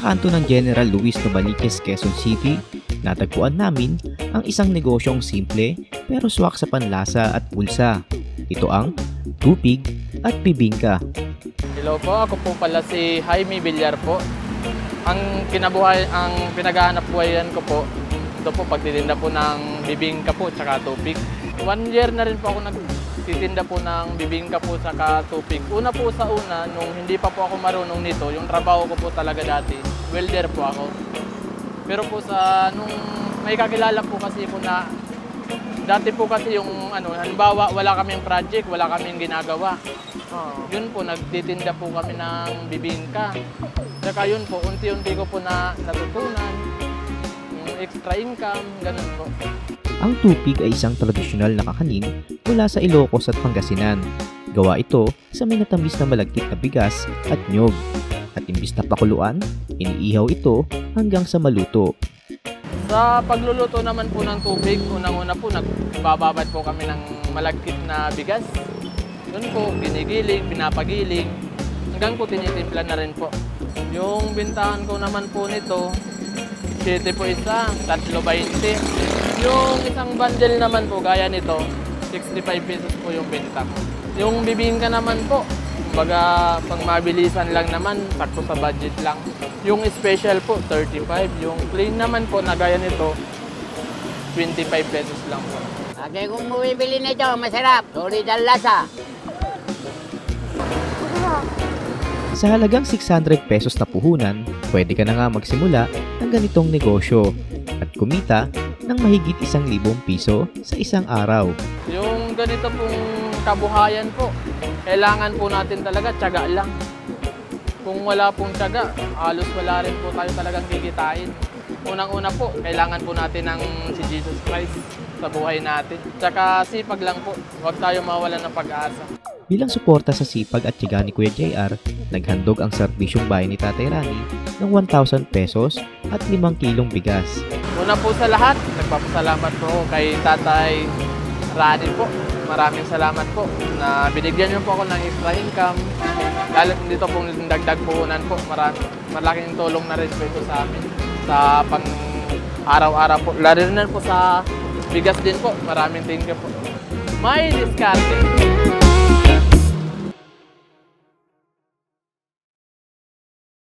kanto ng General Luis Novaliches, Quezon City, natagpuan namin ang isang negosyong simple pero swak sa panlasa at bulsa. Ito ang tupig at bibingka. Hello po, ako po pala si Jaime Villar po. Ang kinabuhay, ang pinaghahanap buhayan ko po, ito po pagtitinda po ng bibingka po tsaka tupig. One year na rin po ako nagtitinda po ng bibingka po tsaka tupig. Una po sa una, nung hindi pa po ako marunong nito, yung trabaho ko po talaga dati, welder po ako. Pero po sa nung may kakilala po kasi po na dati po kasi yung ano, halimbawa wala kaming project, wala kaming ginagawa. Yun po, nagtitinda po kami ng bibingka. Saka yun po, unti-unti ko po na natutunan. Yung extra income, ganun po. Ang tupig ay isang tradisyonal na kakanin mula sa Ilocos at Pangasinan. Gawa ito sa may natamis na malagkit na bigas at nyog. At imbis na pakuluan, iniihaw ito hanggang sa maluto. Sa pagluluto naman po ng tubig, unang-una po, nagbababad po kami ng malagkit na bigas. Yun po, ginigiling, pinapagiling, hanggang po tinitimpla na rin po. Yung bintahan ko naman po nito, 7 po isa, 3 20. Yung isang bundle naman po, gaya nito, 65 pesos po yung benta ko. Yung bibingka naman po, kumbaga pang mabilisan lang naman, sakto sa budget lang. Yung special po, 35. Yung plain naman po, na gaya nito, 25 pesos lang po. Lagi kong bumibili nito, masarap. Sulit ang lasa. Sa halagang 600 pesos na puhunan, pwede ka na nga magsimula ng ganitong negosyo at kumita ng mahigit isang libong piso sa isang araw. Yung ganito pong kabuhayan po, kailangan po natin talaga tiyaga lang. Kung wala pong tiyaga, halos wala rin po tayo talagang kikitain. Unang-una po, kailangan po natin ng si Jesus Christ sa buhay natin. Tsaka sipag lang po, huwag tayo mawalan ng pag-asa. Bilang suporta sa sipag at tiyaga ni Kuya JR, naghandog ang serbisyong bayan ni Tatay Rani ng 1,000 pesos at 5 kilong bigas. Una po sa lahat, nagpapasalamat po kay Tatay Rani po. Maraming salamat po na binigyan niyo po ako ng extra income. Lalo dito pong dagdag puhunan po. Marami, malaking tulong na rin po ito sa amin. Sa pang araw-araw po. Lalo na po sa bigas din po. Maraming thank you po. May diskarte.